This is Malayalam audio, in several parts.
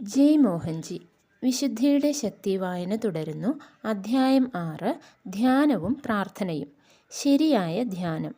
ജയ് മോഹൻജി വിശുദ്ധിയുടെ ശക്തി വായന തുടരുന്നു. അധ്യായം ആറ് ധ്യാനവും പ്രാർത്ഥനയും. ശരിയായ ധ്യാനം.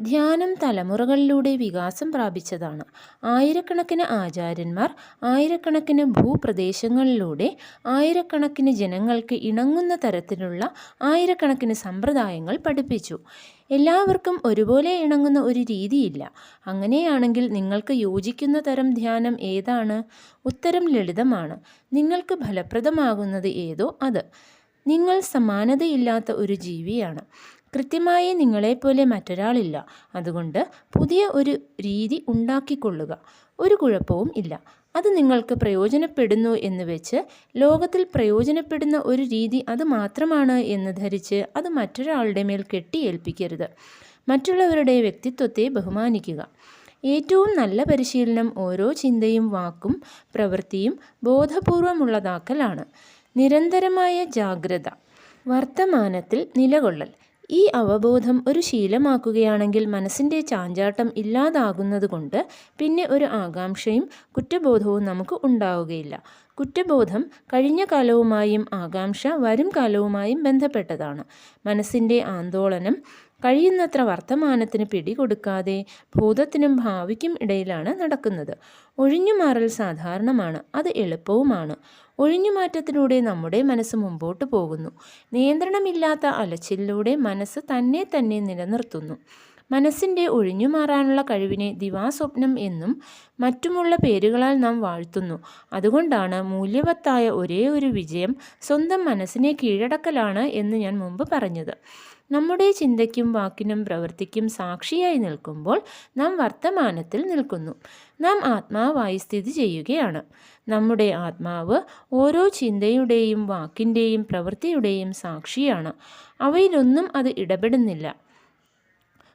ധ്യാനം തലമുറകളിലൂടെ വികാസം പ്രാപിച്ചതാണ്. ആയിരക്കണക്കിന് ആചാര്യന്മാർ ആയിരക്കണക്കിന് ഭൂപ്രദേശങ്ങളിലൂടെ ആയിരക്കണക്കിന് ജനങ്ങൾക്ക് ഇണങ്ങുന്ന തരത്തിലുള്ള ആയിരക്കണക്കിന് സമ്പ്രദായങ്ങൾ പഠിപ്പിച്ചു. എല്ലാവർക്കും ഒരുപോലെ ഇണങ്ങുന്ന ഒരു രീതിയില്ല. അങ്ങനെയാണെങ്കിൽ നിങ്ങൾക്ക് യോജിക്കുന്ന തരം ധ്യാനം ഏതാണ്? ഉത്തരം ലളിതമാണ്. നിങ്ങൾക്ക് ഫലപ്രദമാകുന്നത് ഏതോ അത്. നിങ്ങൾ സമാനതയില്ലാത്ത ഒരു ജീവിയാണ്. കൃത്യമായി നിങ്ങളെപ്പോലെ മറ്റൊരാളില്ല. അതുകൊണ്ട് പുതിയ ഒരു രീതി ഉണ്ടാക്കിക്കൊള്ളുക. ഒരു കുഴപ്പവും ഇല്ല. അത് നിങ്ങൾക്ക് പ്രയോജനപ്പെടുന്നു എന്ന് വെച്ച് ലോകത്തിൽ പ്രയോജനപ്പെടുന്ന ഒരു രീതി അത് മാത്രമാണ് എന്ന് ധരിച്ച് അത് മറ്റൊരാളുടെ മേൽ കെട്ടിയേൽപ്പിക്കരുത്. മറ്റുള്ളവരുടെ വ്യക്തിത്വത്തെ ബഹുമാനിക്കുക. ഏറ്റവും നല്ല പരിശീലനം ഓരോ ചിന്തയും വാക്കും പ്രവൃത്തിയും ബോധപൂർവമുള്ളതാക്കലാണ്. നിരന്തരമായ ജാഗ്രത. വർത്തമാനത്തിൽ നിലകൊള്ളൽ. ഈ അവബോധം ഒരു ശീലമാക്കുകയാണെങ്കിൽ മനസ്സിന്റെ ചാഞ്ചാട്ടം ഇല്ലാതാകുന്നതുകൊണ്ട് പിന്നെ ഒരു ആകാംക്ഷയും കുറ്റബോധവും നമുക്ക് ഉണ്ടാവുകയില്ല. കുറ്റബോധം കഴിഞ്ഞ കാലവുമായും ആകാംക്ഷ വരും കാലവുമായും ബന്ധപ്പെട്ടതാണ്. മനസ്സിന്റെ ആന്തോളനം കഴിയുന്നത്ര വർത്തമാനത്തിന് പിടികൊടുക്കാതെ ഭൂതത്തിനും ഭാവിക്കും ഇടയിലാണ് നടക്കുന്നത്. ഒഴിഞ്ഞുമാറൽ സാധാരണമാണ് അത് എളുപ്പവുമാണ്. ഒഴിഞ്ഞുമാറ്റത്തിലൂടെ നമ്മുടെ മനസ്സ് മുമ്പോട്ട് പോകുന്നു. നിയന്ത്രണമില്ലാത്ത അലച്ചിലൂടെ മനസ്സ് തന്നെ തന്നെ നിലനിർത്തുന്നു. മനസ്സിന്റെ ഒഴിഞ്ഞുമാറാനുള്ള കഴിവിനെ ദിവാസ്വപ്നം എന്നും മറ്റുമുള്ള പേരുകളാൽ നാം വാഴ്ത്തുന്നു. അതുകൊണ്ടാണ് മൂല്യവത്തായ ഒരേ ഒരു വിജയം സ്വന്തം മനസ്സിനെ കീഴടക്കലാണ് എന്ന് ഞാൻ മുമ്പ് പറഞ്ഞത്. നമ്മുടെ ചിന്തയ്ക്കും വാക്കിനും പ്രവൃത്തിക്കും സാക്ഷിയായി നിൽക്കുമ്പോൾ നാം വർത്തമാനത്തിൽ നിൽക്കുന്നു. നാം ആത്മാവായി സ്ഥിതി ചെയ്യുകയാണ്. നമ്മുടെ ആത്മാവ് ഓരോ ചിന്തയുടെയും വാക്കിന്റെയും പ്രവൃത്തിയുടെയും സാക്ഷിയാണ്. അവയിലൊന്നും അത് ഇടപെടുന്നില്ല.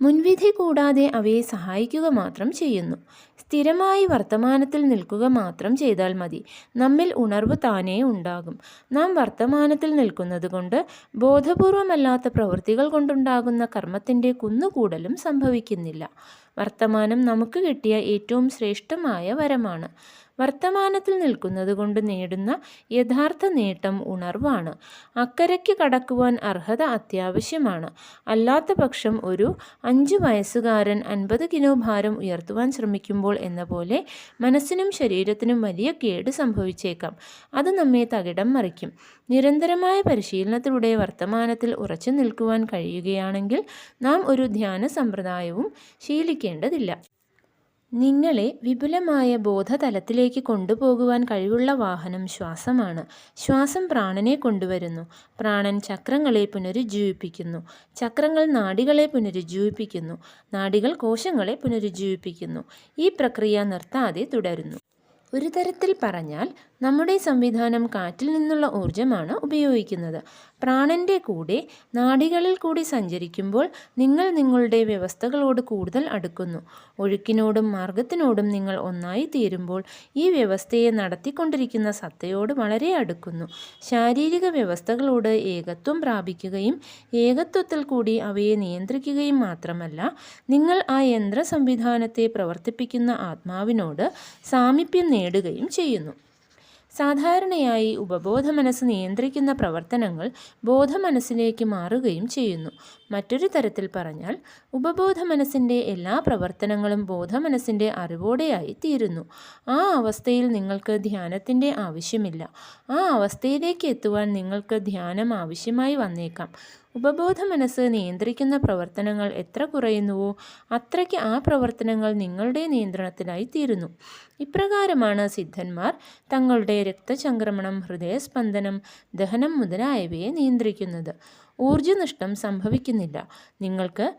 മുൻവിധി കൂടാതെ അവയെ സഹായിക്കുക മാത്രം ചെയ്യുന്നു. സ്ഥിരമായി വർത്തമാനത്തിൽ നിൽക്കുക മാത്രം ചെയ്താൽ മതി. നമ്മിൽ ഉണർവ് താനേ ഉണ്ടാകും. നാം വർത്തമാനത്തിൽ നിൽക്കുന്നത് കൊണ്ട് ബോധപൂർവമല്ലാത്ത പ്രവൃത്തികൾ കൊണ്ടുണ്ടാകുന്ന കർമ്മത്തിന്റെ കുന്നുകൂടലും സംഭവിക്കുന്നില്ല. വർത്തമാനം നമുക്ക് കിട്ടിയ ഏറ്റവും ശ്രേഷ്ഠമായ വരമാണ്. വർത്തമാനത്തിൽ നിൽക്കുന്നത് കൊണ്ട് നേടുന്ന യഥാർത്ഥ നേട്ടം ഉണർവാണ്. അക്കരയ്ക്ക് കടക്കുവാൻ അർഹത അത്യാവശ്യമാണ്. അല്ലാത്ത പക്ഷം ഒരു അഞ്ച് വയസ്സുകാരൻ അൻപത് കിലോ ഭാരം ഉയർത്തുവാൻ ശ്രമിക്കുമ്പോൾ എന്ന പോലെ മനസ്സിനും ശരീരത്തിനും വലിയ കേട് സംഭവിച്ചേക്കാം. അത് നമ്മെ തകിടം മറിക്കും. നിരന്തരമായ പരിശീലനത്തിലൂടെ വർത്തമാനത്തിൽ ഉറച്ചു നിൽക്കുവാൻ കഴിയുകയാണെങ്കിൽ നാം ഒരു ധ്യാന സമ്പ്രദായവും ശീലിക്കേണ്ടതില്ല. നിങ്ങളെ വിപുലമായ ബോധതലത്തിലേക്ക് കൊണ്ടുപോകുവാൻ കഴിവുള്ള വാഹനം ശ്വാസമാണ്. ശ്വാസം പ്രാണനെ കൊണ്ടുവരുന്നു. പ്രാണൻ ചക്രങ്ങളെ പുനരുജ്ജീവിപ്പിക്കുന്നു. ചക്രങ്ങൾ നാഡികളെ പുനരുജ്ജീവിപ്പിക്കുന്നു. നാഡികൾ കോശങ്ങളെ പുനരുജ്ജീവിപ്പിക്കുന്നു. ഈ പ്രക്രിയ നിർത്താതെ തുടരുന്നു. ഒരു തരത്തിൽ പറഞ്ഞാൽ നമ്മുടെ സംവിധാനം കാറ്റിൽ നിന്നുള്ള ഊർജമാണ് ഉപയോഗിക്കുന്നത്. പ്രാണന്റെ കൂടെ നാടികളിൽ കൂടി സഞ്ചരിക്കുമ്പോൾ നിങ്ങൾ നിങ്ങളുടെ വ്യവസ്ഥകളോട് കൂടുതൽ അടുക്കുന്നു. ഒഴുക്കിനോടും മാർഗത്തിനോടും നിങ്ങൾ ഒന്നായി തീരുമ്പോൾ ഈ വ്യവസ്ഥയെ നടത്തിക്കൊണ്ടിരിക്കുന്ന സത്തയോട് വളരെ അടുക്കുന്നു. ശാരീരിക വ്യവസ്ഥകളോട് ഏകത്വം പ്രാപിക്കുകയും ഏകത്വത്തിൽ കൂടി അവയെ നിയന്ത്രിക്കുകയും മാത്രമല്ല നിങ്ങൾ ആ യന്ത്ര സംവിധാനത്തെ പ്രവർത്തിപ്പിക്കുന്ന ആത്മാവിനോട് സാമീപ്യം നേടുകയും ചെയ്യുന്നു. സാധാരണയായി ഉപബോധ മനസ്സ് നിയന്ത്രിക്കുന്ന പ്രവർത്തനങ്ങൾ ബോധമനസ്സിലേക്ക് മാറുകയും ചെയ്യുന്നു. മറ്റൊരു തരത്തിൽ പറഞ്ഞാൽ ഉപബോധ മനസ്സിന്റെ എല്ലാ പ്രവർത്തനങ്ങളും ബോധമനസ്സിന്റെ അറിവോടെയായി തീരുന്നു. ആ അവസ്ഥയിൽ നിങ്ങൾക്ക് ധ്യാനത്തിന്റെ ആവശ്യമില്ല. ആ അവസ്ഥയിലേക്ക് എത്തുവാൻ നിങ്ങൾക്ക് ധ്യാനം ആവശ്യമായി വന്നേക്കാം. ഉപബോധ മനസ്സ് നിയന്ത്രിക്കുന്ന പ്രവർത്തനങ്ങൾ എത്ര കുറയുന്നുവോ അത്രയ്ക്ക് ആ പ്രവർത്തനങ്ങൾ നിങ്ങളുടെ നിയന്ത്രണത്തിലായി തീരുന്നു. ഇപ്രകാരമാണ് സിദ്ധന്മാർ തങ്ങളുടെ രക്തചംക്രമണം ഹൃദയസ്പന്ദനം ദഹനം മുതലായവയെ നിയന്ത്രിക്കുന്നത്. ഊർജനഷ്ടം സംഭവിക്കുന്നില്ല. നിങ്ങൾക്ക്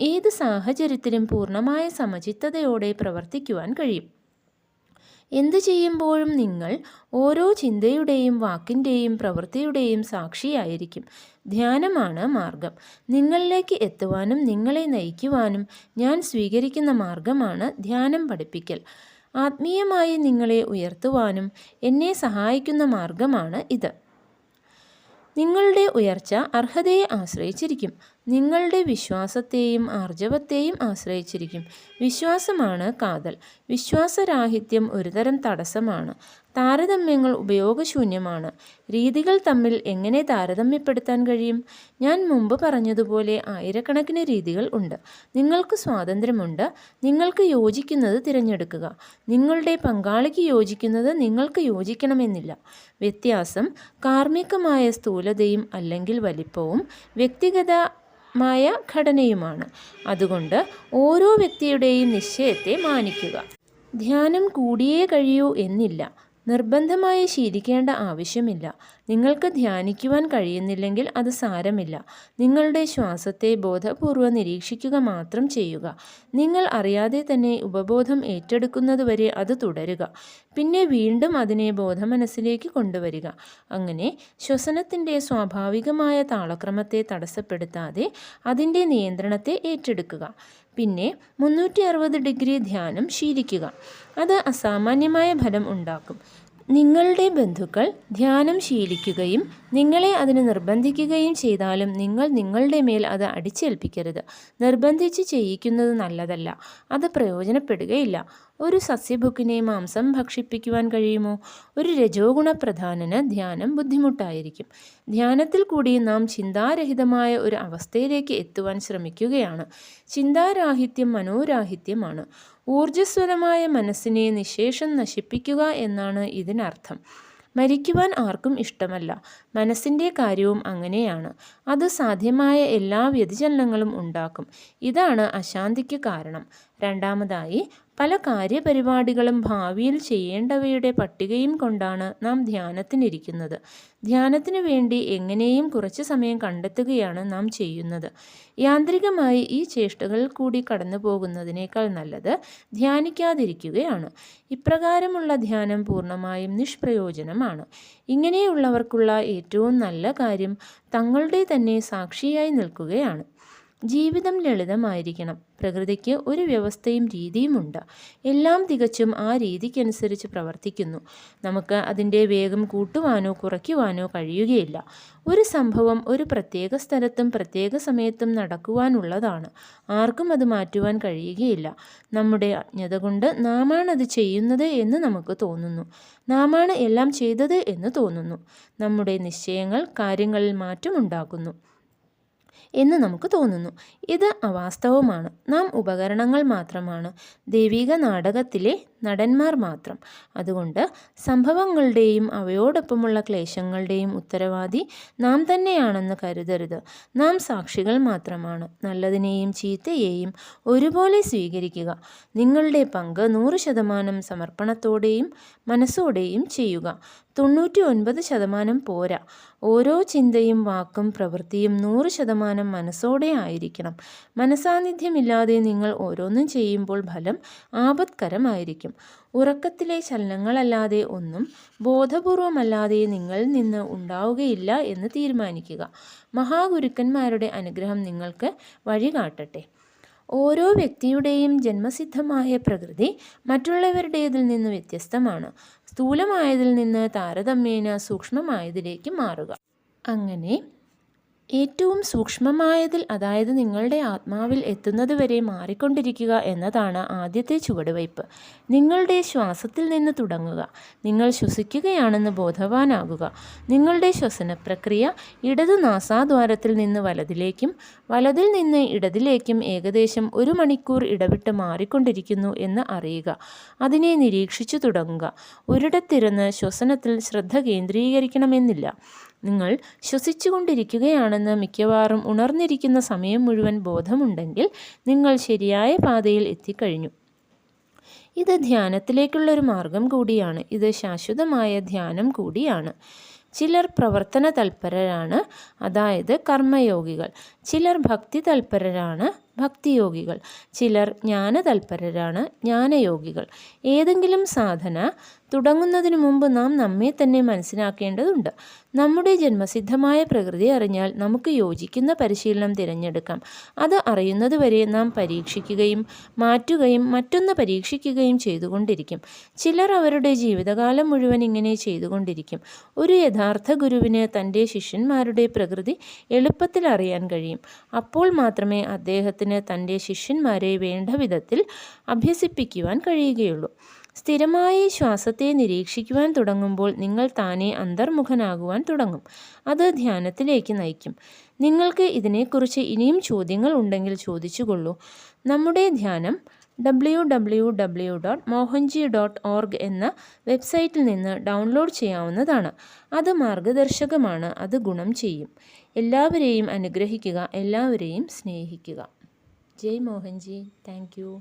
ഏത് സാഹചര്യത്തിലും പൂർണമായ സമചിത്തതയോടെ പ്രവർത്തിക്കുവാൻ കഴിയും. എന്തു ചെയ്യുമ്പോഴും നിങ്ങൾ ഓരോ ചിന്തയുടെയും വാക്കിന്റെയും പ്രവൃത്തിയുടെയും സാക്ഷിയായിരിക്കും. ധ്യാനമാണ് മാർഗം നിങ്ങളിലേക്ക് എത്തുവാനും നിങ്ങളെ നയിക്കുവാനും ഞാൻ സ്വീകരിക്കുന്ന മാർഗമാണ് ധ്യാനം പഠിപ്പിക്കൽ. ആത്മീയമായി നിങ്ങളെ ഉയർത്തുവാനും എന്നെ സഹായിക്കുന്ന മാർഗമാണ് ഇത്. നിങ്ങളുടെ ഉയർച്ച അർഹതയെ ആശ്രയിച്ചിരിക്കും. നിങ്ങളുടെ വിശ്വാസത്തെയും ആർജവത്തെയും ആശ്രയിച്ചിരിക്കും. വിശ്വാസമാണ് കാതൽ. വിശ്വാസരാഹിത്യം ഒരുതരം തടസ്സമാണ്. താരതമ്യങ്ങൾ ഉപയോഗശൂന്യമാണ്. രീതികൾ തമ്മിൽ എങ്ങനെ താരതമ്യപ്പെടുത്താൻ കഴിയും? ഞാൻ മുമ്പ് പറഞ്ഞതുപോലെ ആയിരക്കണക്കിന് രീതികൾ ഉണ്ട്. നിങ്ങൾക്ക് സ്വാതന്ത്ര്യമുണ്ട്. നിങ്ങൾക്ക് യോജിക്കുന്നത് തിരഞ്ഞെടുക്കുക. നിങ്ങളുടെ പങ്കാളിക്ക് യോജിക്കുന്നത് നിങ്ങൾക്ക് യോജിക്കണമെന്നില്ല. വ്യത്യാസം കാർമ്മികമായ സ്ഥൂലതയും അല്ലെങ്കിൽ വലിപ്പവും വ്യക്തിഗത മായ ഘടനയുമാണ്. അതുകൊണ്ട് ഓരോ വ്യക്തിയുടെയും നിശ്ചയത്തെ മാനിക്കുക. ധ്യാനം കൂടിയേ കഴിയൂ എന്നില്ല. നിർബന്ധമായി ശീലിക്കേണ്ട ആവശ്യമില്ല. നിങ്ങൾക്ക് ധ്യാനിക്കുവാൻ കഴിയുന്നില്ലെങ്കിൽ അത് സാരമില്ല. നിങ്ങളുടെ ശ്വാസത്തെ ബോധപൂർവം നിരീക്ഷിക്കുക മാത്രം ചെയ്യുക. നിങ്ങൾ അറിയാതെ തന്നെ ഉപബോധം ഏറ്റെടുക്കുന്നതുവരെ അത് തുടരുക. പിന്നെ വീണ്ടും അതിനെ ബോധമനസ്സിലേക്ക് കൊണ്ടുവരിക. അങ്ങനെ ശ്വസനത്തിന്റെ സ്വാഭാവികമായ താളക്രമത്തെ തടസ്സപ്പെടുത്താതെ അതിന്റെ നിയന്ത്രണത്തെ ഏറ്റെടുക്കുക. പിന്നെ മുന്നൂറ്റി അറുപത് ഡിഗ്രി ധ്യാനം ശീലിക്കുക. അത് അസാമാന്യമായ ഫലം ഉണ്ടാക്കും. നിങ്ങളുടെ ബന്ധുക്കൾ ധ്യാനം ശീലിക്കുകയും നിങ്ങളെ അതിന് നിർബന്ധിക്കുകയും ചെയ്താലും നിങ്ങൾ നിങ്ങളുടെ മേൽ അത് അടിച്ചേൽപ്പിക്കരുത്. നിർബന്ധിച്ച് ചെയ്യിക്കുന്നത് നല്ലതല്ല. അത് പ്രയോജനപ്പെടുകയില്ല. ഒരു സസ്യഭുക്കിനെ മാംസം ഭക്ഷിപ്പിക്കുവാൻ കഴിയുമോ? ഒരു പ്രധാനന് ധ്യാനം ബുദ്ധിമുട്ടായിരിക്കും. ധ്യാനത്തിൽ കൂടി നാം ചിന്താരഹിതമായ ഒരു അവസ്ഥയിലേക്ക് എത്തുവാൻ ശ്രമിക്കുകയാണ്. ചിന്താരാഹിത്യം മനോരാഹിത്യമാണ്. ഊർജസ്വലമായ മനസ്സിനെ നിശേഷം നശിപ്പിക്കുക എന്നാണ് ഇതിനർത്ഥം. മരിക്കുവാൻ ആർക്കും ഇഷ്ടമല്ല. മനസ്സിന്റെ കാര്യവും അങ്ങനെയാണ്. അത് സാധ്യമായ എല്ലാ വ്യതിചലനങ്ങളും ഉണ്ടാക്കും. ഇതാണ് അശാന്തിക്ക് കാരണം. രണ്ടാമതായി പല കാര്യപരിപാടികളും ഭാവിയിൽ ചെയ്യേണ്ടവയുടെ പട്ടികയും കൊണ്ടാണ് നാം ധ്യാനത്തിനിരിക്കുന്നത്. ധ്യാനത്തിനു വേണ്ടി എങ്ങനെയും കുറച്ച് സമയം കണ്ടെത്തുകയാണ് നാം ചെയ്യുന്നത്. യാന്ത്രികമായി ഈ ചേഷ്ടകൾ കൂടി കടന്നു പോകുന്നതിനേക്കാൾ നല്ലത് ധ്യാനിക്കാതിരിക്കുകയാണ്. ഇപ്രകാരമുള്ള ധ്യാനം പൂർണമായും നിഷ്പ്രയോജനമാണ്. ഇങ്ങനെയുള്ളവർക്കുള്ള ഏറ്റവും നല്ല കാര്യം തങ്ങളുടെ തന്നെ സാക്ഷിയായി നിൽക്കുകയാണ്. ജീവിതം ലളിതമായിരിക്കണം. പ്രകൃതിക്ക് ഒരു വ്യവസ്ഥയും രീതിയുമുണ്ട്. എല്ലാം തികച്ചും ആ രീതിക്കനുസരിച്ച് പ്രവർത്തിക്കുന്നു. നമുക്ക് അതിന്റെ വേഗം കൂട്ടുവാനോ കുറയ്ക്കുവാനോ കഴിയുകയില്ല. ഒരു സംഭവം ഒരു പ്രത്യേക സ്ഥലത്തും പ്രത്യേക സമയത്തും നടക്കുവാനുള്ളതാണ്. ആർക്കും അത് മാറ്റുവാൻ കഴിയുകയില്ല. നമ്മുടെ അജ്ഞത കൊണ്ട് നാമാണത് ചെയ്യുന്നത് എന്ന് നമുക്ക് തോന്നുന്നു. നാമാണ് എല്ലാം ചെയ്തത് എന്ന് തോന്നുന്നു. നമ്മുടെ നിശ്ചയങ്ങൾ കാര്യങ്ങളിൽ മാറ്റമുണ്ടാക്കുന്നു. എന്ന് നമുക്ക് തോന്നുന്നു. ഇത് അവാസ്തവമാണ്. നാം ഉപകരണങ്ങൾ മാത്രമാണ്. ദൈവിക നാടകത്തിലെ നടന്മാർ മാത്രം. അതുകൊണ്ട് സംഭവങ്ങളുടെയും അവയോടൊപ്പമുള്ള ക്ലേശങ്ങളുടെയും ഉത്തരവാദി നാം തന്നെയാണെന്ന് കരുതരുത്. നാം സാക്ഷികൾ മാത്രമാണ്. നല്ലതിനെയും ചീത്തയെയും ഒരുപോലെ സ്വീകരിക്കുക. നിങ്ങളുടെ പങ്ക് നൂറ് ശതമാനം സമർപ്പണത്തോടെയും മനസ്സോടെയും ചെയ്യുക. തൊണ്ണൂറ്റി ഒൻപത് ശതമാനം പോരാ. ഓരോ ചിന്തയും വാക്കും പ്രവൃത്തിയും നൂറ് ശതമാനം മനസ്സോടെ ആയിരിക്കണം. മനസാന്നിധ്യമില്ലാതെ നിങ്ങൾ ഓരോന്നും ചെയ്യുമ്പോൾ ഫലം ആപത്കരമായിരിക്കും. ഉറക്കത്തിലെ ചലനങ്ങളല്ലാതെ ഒന്നും ബോധപൂർവമല്ലാതെ നിങ്ങളിൽ നിന്ന് ഉണ്ടാവുകയില്ല എന്ന് തീരുമാനിക്കുക. മഹാഗുരുക്കന്മാരുടെ അനുഗ്രഹം നിങ്ങൾക്ക് വഴികാട്ടട്ടെ. ഓരോ വ്യക്തിയുടെയും ജന്മസിദ്ധമായ പ്രകൃതി മറ്റുള്ളവരുടേതിൽ നിന്ന് വ്യത്യസ്തമാണ്. സ്ഥൂലമായതിൽ നിന്ന് താരതമ്യേന സൂക്ഷ്മമായതിലേക്ക് മാറുക. അങ്ങനെ ഏറ്റവും സൂക്ഷ്മമായതിൽ അതായത് നിങ്ങളുടെ ആത്മാവിൽ എത്തുന്നത് വരെ മാറിക്കൊണ്ടിരിക്കുക എന്നതാണ് ആദ്യത്തെ ചുവടുവയ്പ്. നിങ്ങളുടെ ശ്വാസത്തിൽ നിന്ന് തുടങ്ങുക. നിങ്ങൾ ശ്വസിക്കുകയാണെന്ന് ബോധവാനാകുക നിങ്ങളുടെ ശ്വസന പ്രക്രിയ ഇടത് നാസാദ്വാരത്തിൽ നിന്ന് വലതിലേക്കും വലതിൽ നിന്ന് ഇടതിലേക്കും ഏകദേശം ഒരു മണിക്കൂർ ഇടവിട്ട് മാറിക്കൊണ്ടിരിക്കുന്നു എന്ന് അറിയുക. അതിനെ നിരീക്ഷിച്ചു തുടങ്ങുക. ഒരിടത്തിരുന്ന് ശ്വസനത്തിൽ ശ്രദ്ധ കേന്ദ്രീകരിക്കണമെന്നില്ല. നിങ്ങൾ ശ്വസിച്ചുകൊണ്ടിരിക്കുകയാണെന്ന് മിക്കവാറും ഉണർന്നിരിക്കുന്ന സമയം മുഴുവൻ ബോധമുണ്ടെങ്കിൽ നിങ്ങൾ ശരിയായ പാതയിൽ എത്തിക്കഴിഞ്ഞു. ഇത് ധ്യാനത്തിലേക്കുള്ള ഒരു മാർഗം കൂടിയാണ്. ഇത് ശാശ്വതമായ ധ്യാനം കൂടിയാണ്. ചിലർ പ്രവർത്തന തൽപരരാണ്. അതായത് കർമ്മയോഗികൾ. ചിലർ ഭക്തി തൽപരരാണ്. ഭക്തിയോഗികൾ. ചിലർ ജ്ഞാനതൽപരരാണ് ജ്ഞാനയോഗികൾ. ഏതെങ്കിലും സാധന തുടങ്ങുന്നതിനു മുമ്പ് നാം നമ്മെ തന്നെ മനസ്സിലാക്കേണ്ടതുണ്ട്. നമ്മുടെ ജന്മസിദ്ധമായ പ്രകൃതി അറിഞ്ഞാൽ നമുക്ക് യോജിക്കുന്ന പരിശീലനം തിരഞ്ഞെടുക്കാം. അത് അറിയുന്നതുവരെ നാം പരീക്ഷിക്കുകയും മാറ്റുകയും മറ്റൊന്ന് പരീക്ഷിക്കുകയും ചെയ്തുകൊണ്ടിരിക്കും. ചിലർ അവരുടെ ജീവിതകാലം മുഴുവൻ ഇങ്ങനെ ചെയ്തുകൊണ്ടിരിക്കും. ഒരു യഥാർത്ഥ ഗുരുവിന് തന്റെ ശിഷ്യന്മാരുടെ പ്രകൃതി എളുപ്പത്തിൽ അറിയാൻ കഴിയും. അപ്പോൾ മാത്രമേ അദ്ദേഹത്തിന് തന്റെ ശിഷ്യന്മാരെ വേണ്ട വിധത്തിൽ അഭ്യസിപ്പിക്കുവാൻ കഴിയുകയുള്ളൂ. സ്ഥിരമായി ശ്വാസത്തെ നിരീക്ഷിക്കുവാൻ തുടങ്ങുമ്പോൾ നിങ്ങൾ താനെ അന്തർമുഖനാകുവാൻ തുടങ്ങും. അത് ധ്യാനത്തിലേക്ക് നയിക്കും. നിങ്ങൾക്ക് ഇതിനെക്കുറിച്ച് ഇനിയും ചോദ്യങ്ങൾ ഉണ്ടെങ്കിൽ ചോദിച്ചുകൊള്ളൂ. നമ്മുടെ ധ്യാനം W W W dot Mohanji dot org എന്ന വെബ്സൈറ്റിൽ നിന്ന് ഡൗൺലോഡ് ചെയ്യാവുന്നതാണ്. അത് മാർഗദർശകമാണ്. അത് ഗുണം ചെയ്യും. എല്ലാവരെയും അനുഗ്രഹിക്കുക എല്ലാവരെയും സ്നേഹിക്കുക. जय मोहन जी थैंक यू